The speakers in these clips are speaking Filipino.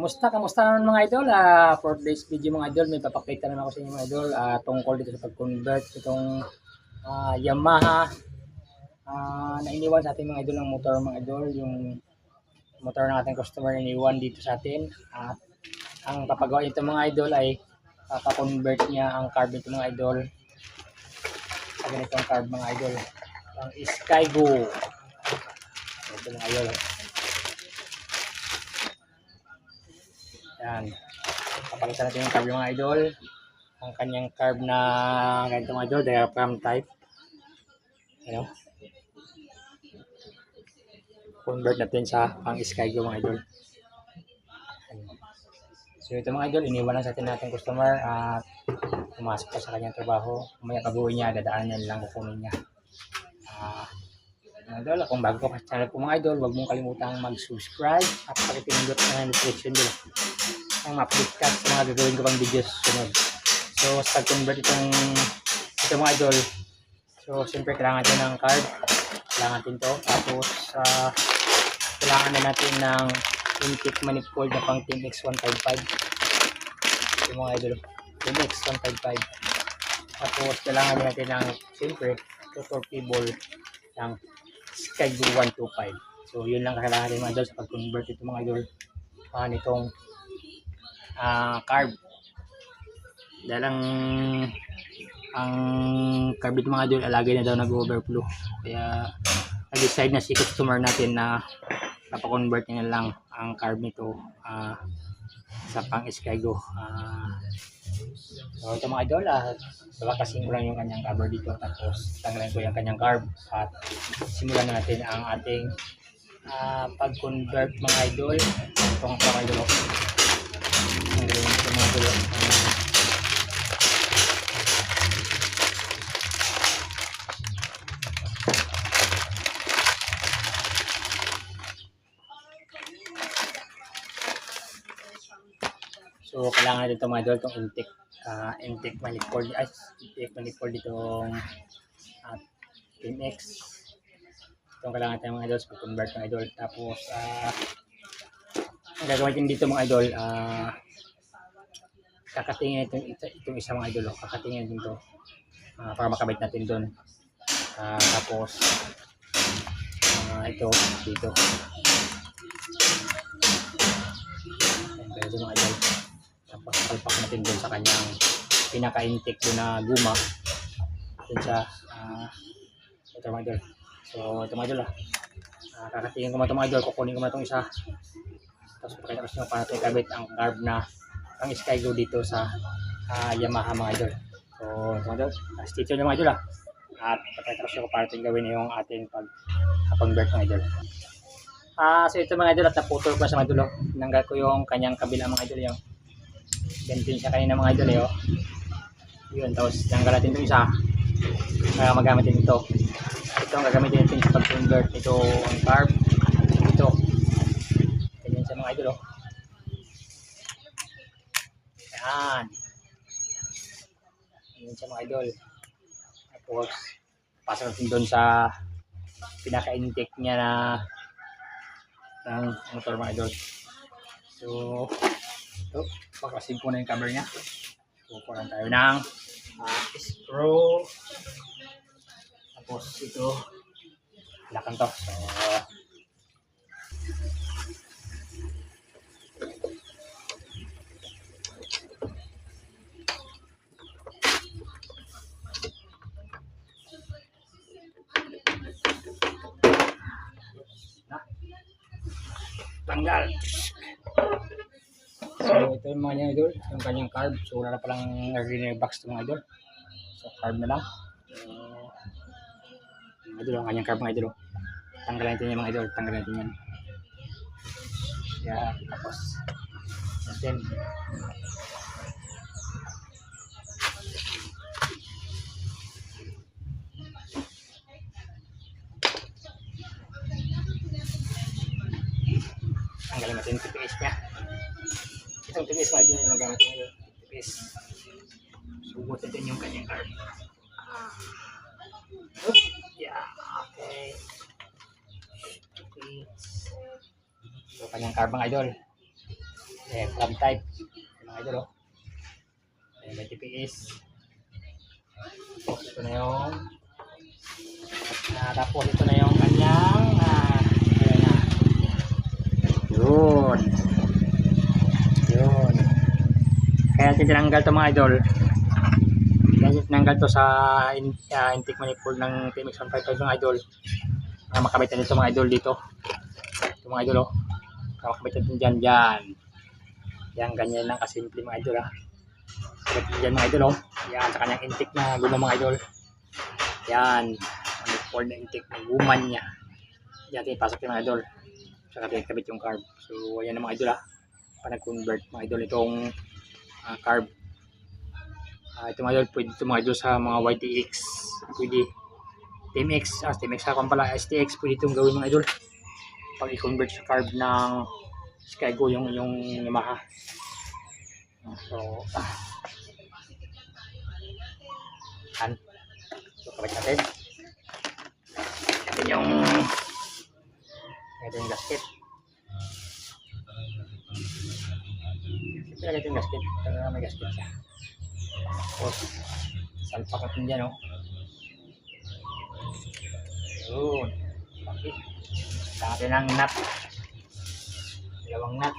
Kamusta? Kamusta naman mga idol? Ah, for today's video mga idol, may papakita naman ako sa inyo mga idol ah, tungkol dito sa pag-convert itong ah, Yamaha ah, na iniwan sa ating mga idol ng motor mga idol, yung motor ng ating customer na iniwan dito sa atin. At ang papagawa nito mga idol ay papakonvert niya ang carb nito mga idol sa ganitong carb mga idol. Ang Skygo. Ito mga idol. Yan. Papakita natin yung carb yung mga idol. Ang kanyang carb na ganito mga idol, diaphragm type. Ano? Convert natin sa pang Skygo mga idol. So ito mga idol, iniwan lang sa atin natin customer at pumasok pa sa kanyang trabaho. Kumaya uwi niya, dadaan niya lang kukunin niya. Ah, mga idol, kung bago ka channel ko mga idol, huwag mong kalimutang mag-subscribe at pakipindot na notification bell ang ma-update ka sa mga gagawin ko pang videos sunod. So, sa pag-convert itong ito mga idol, so, siyempre kailangan natin ng card. Kailangan natin to. Tapos, uh, kailangan na natin ng intake manifold na pang Team X155. Ito mga idol, Team X155. Tapos, kailangan din natin ng, siyempre, tutor cable ng Skygo 125. So, yun lang kailangan natin mga idol sa pag-convert ito mga idol. Uh, nitong ah carb. Dahil ang ang carb ito mga idol, alagay na daw nag-overflow. Kaya nag-decide na si customer natin na papakonvert na lang ang carb nito ah, sa pang Skygo. Ah, so ito mga idol, ah, babakasin ko lang yung kanyang cover dito tapos tanggalin ko yung kanyang carb at simulan na natin ang ating ah, pag-convert mga idol. Ito ang mga idol. Mga dulo. So, kailangan natin itong mga idol, itong intake, uh, intake manifold, ay, intake manifold itong uh, Team X. Itong kailangan natin mga idol, sa convert ng idol. Tapos, ah, ang gagawin dito mga idol, ah, kakatingin itong, ito, itong isang mga idol, kakatingin din to ah, para makabit natin doon. Ah, tapos, ah, ito, dito. Ganito mga idol. Tapos, palpak natin doon sa kanyang pinaka-intake doon na guma. Doon sa, ah, ito mga idol. So, ito mga idol, ah. Ah, kakatingin ko mga ito mga idol, kukunin ko mga itong isa. Tapos, pakita ko sa inyo paano ito ikabit ang carb na ang Skygo dito sa ah, Yamaha mga idol. So, mga idol, uh, stay tuned mga idol ah. At pakita ko paano ito gawin yung ating pag-convert mga idol. Ah, so ito mga idol at naputol ko sa mga idol. oh. Tinanggal ko yung kanyang kabila mga idol yung ganito yung siya kanina mga idol eh oh. Yun, tapos tinanggal natin itong isa para magamit din ito. Ito ang gagamitin natin sa pag-convert ito ang carb. Ito. Ganyan siya mga idol oh. Yan. Yan siya mga idol. Tapos, pasok natin doon sa pinaka-intake niya na ng motor mga idol. So, ito, pakasin ko na yung cover niya. Kukuha tayo ng ah, screw. Tapos ito, lakan to. So, tanggal. So, ito yung mga idol, yung kanyang carb. So, wala na palang nag box ito mga idol. So, carb na lang. So, mga idol, ang kanyang carb mga idol. Tanggalin natin yung mga idol, tanggalin natin yan. Yan, tapos, natin. Tanggalin natin yung TPS niya. Itong TPS mga idol yung nagamit mo yung TPS. Sugot natin yung kanyang carb. Oop, yeah, kanyang carb mga idol. Eh, clam type. Mga idol, oh. Ayan, may TPS. Tapos ito na yung ah, tapos ito na yung kanyang na. Yun. Yun. Kaya tinanggal to mga idol. Kaya tinanggal to sa in, ah, intake manifold ng TMX 155 ng idol. Para makabit na dito mga idol dito. Ito mga idol oh. Para makabit natin dyan dyan. Yan, ganyan lang kasimple mga idol ah. Kabit natin dyan mga idol oh. Yan, sa kanyang intake na guma mga idol. Yan. Manifold na intake ng guman niya. Yan, tinipasok yung mga idol. Saka tinakabit yung carb. So, ayan na mga idol ah. Para convert mga idol itong ah, carb. Ah, ito mga idol, pwede ito mga idol sa mga YTX. Pwede. TMX, ah, TMX ako pala, STX, pwede itong gawin mga idol. Pag i-convert sa carb ng Skygo yung yung Yamaha. Ah, So, ah. Yan. So, kabit natin. Ito yung ito yung gasket. Ito yung gasket. Talaga may gasket siya. Tapos, salpak natin dyan, oh. Yun. Okay. Dati ng nut. Dalawang nut.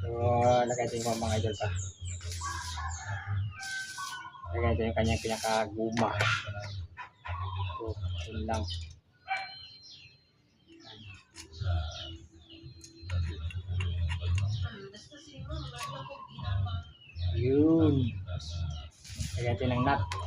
So, lagay yung mga idol pa. Lagay natin yung kanyang pinakaguma. So, yun lang. Yun. Lagay natin ng nut.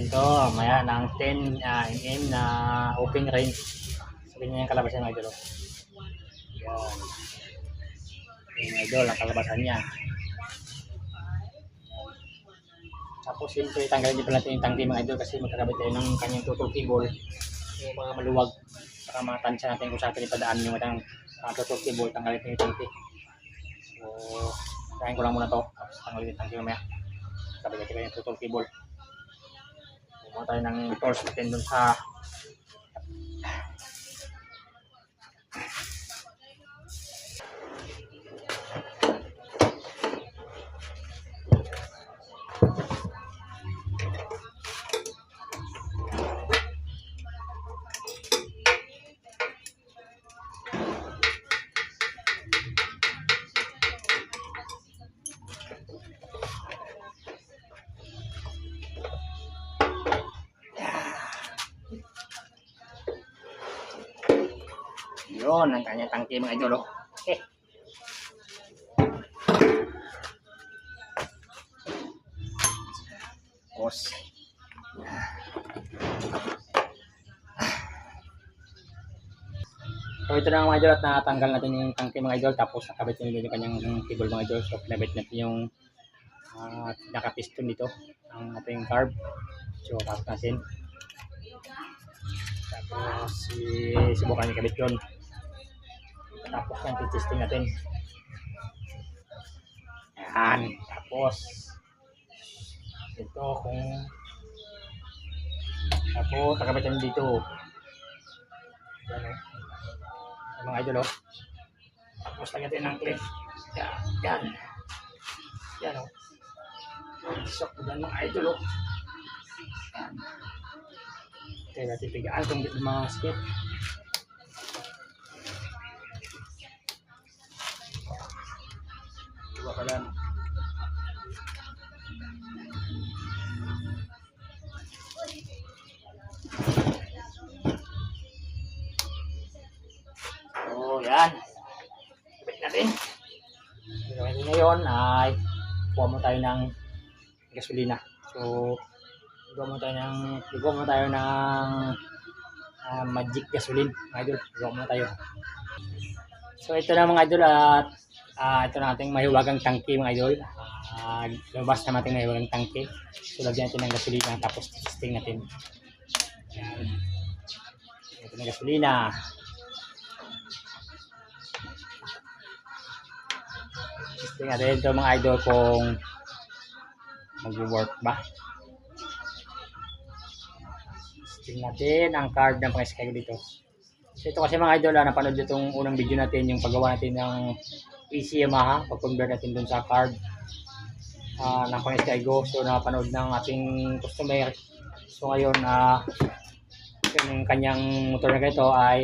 Natin to maya ng 10 ah, mm na open range. So ganyan yung kalabasan ng idol oh. yan. Yung idol ang kalabasan niya. Tapos siyempre tanggalin din pala natin yung tangki mga idol kasi magkakabit tayo ng kanyang total cable yung mga maluwag para matansya natin kung saan natin ipadaan yung matang uh, total cable tanggalin natin yung tangki. So kain ko lang muna to. Tapos tanggalin yung tangki mamaya. Kabit natin yung total cable Kumuha tayo ng torch natin dun sa yun, ang kanya tangke mga idol. Oh. Okay. Tapos, So ito na mga idol at natanggal natin yung tangke mga idol tapos nakabit nyo yung kanyang cable mga idol. So pinabit natin yung uh, nakapiston dito ang ating carb. So pasok natin. Tapos si subukan ni kabit yun. Tapos yan testing natin. Yan. Tapos ito kung tapos nakabit natin dito. Yan o. Yung mga idol o. Tapos lagyan natin ng clip. Yan. Yan. Yan o. Sok ko mga idol o. Yan. Kaya natin pigaan itong mga skip. Lang. So, yan. Sabit natin. Ang gawin natin ngayon ay kuha mo tayo ng gasolina. So, gawa mo tayo ng gawa mo tayo ng ah, magic gasoline, idol. Gawa mo tayo. So, ito na mga idol at ah, ito na ating mahiwagang tangke mga idol. Ah, Ah, lumabas na natin ngayon ng tangke. So, lagyan natin ng gasolina tapos testing natin. Ayan. Ito ng gasolina. Testing natin ito mga idol kung mag-work ba. Testing natin ang card ng pang-sky dito. So ito kasi mga idol, ah, napanood nyo itong unang video natin, yung paggawa natin ng PC Yamaha, pag-convert natin dun sa card ah, ng pang-sky go. So napanood ng ating customer. So ngayon, ah yung kanyang motor na ganito ay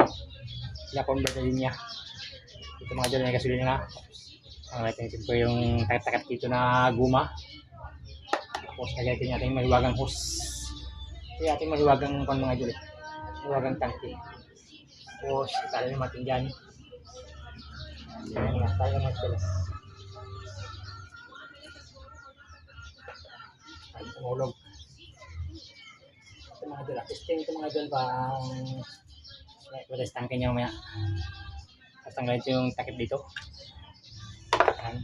na-convert na din niya. Ito mga idol, may gasolina nga. Ang natin ito yung takat-takat dito na guma. Tapos nagalitin natin yung mahiwagang hose. Yung ating mahiwagang kung mga eh. Mahiwagang tangke. Tapos itali natin dyan. Ayan tayo sila. Ay, tumulog. Ito mga idol, ah. testing ito mga idol pang wala tangke niya mamaya. Tapos tanggalin ito yung takip dito. Ayan.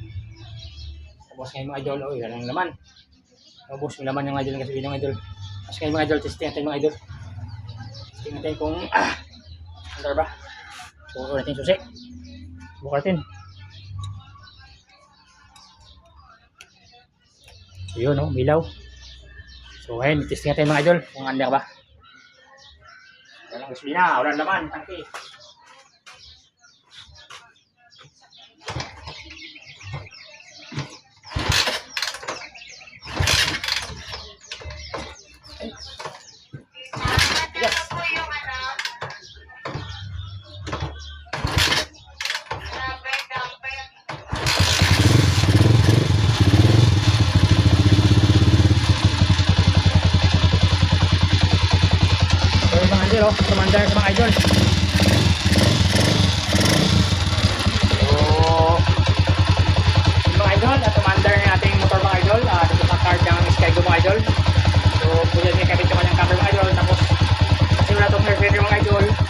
Tapos ngayon mga idol, oh, yan ang laman. Tapos yung laman yung idol kasi yun yung idol. Tapos ngayon mga idol, testing natin mga idol. Testing natin kung ah, ano ba? Suko natin susi. Subukan natin. So yun, no? Milaw. So ayun, testing natin mga idol kung anda ba. Walang gasolina, walang laman, tangke. Idol, oh, tumandar sa mga idol. So, yung mga idol, at tumandar na ating motor mga idol. Uh, dito sa card ng Skygo mga idol. So, pwede may kapit naman ng camera mga idol. Tapos, kasi wala itong air filter mga idol.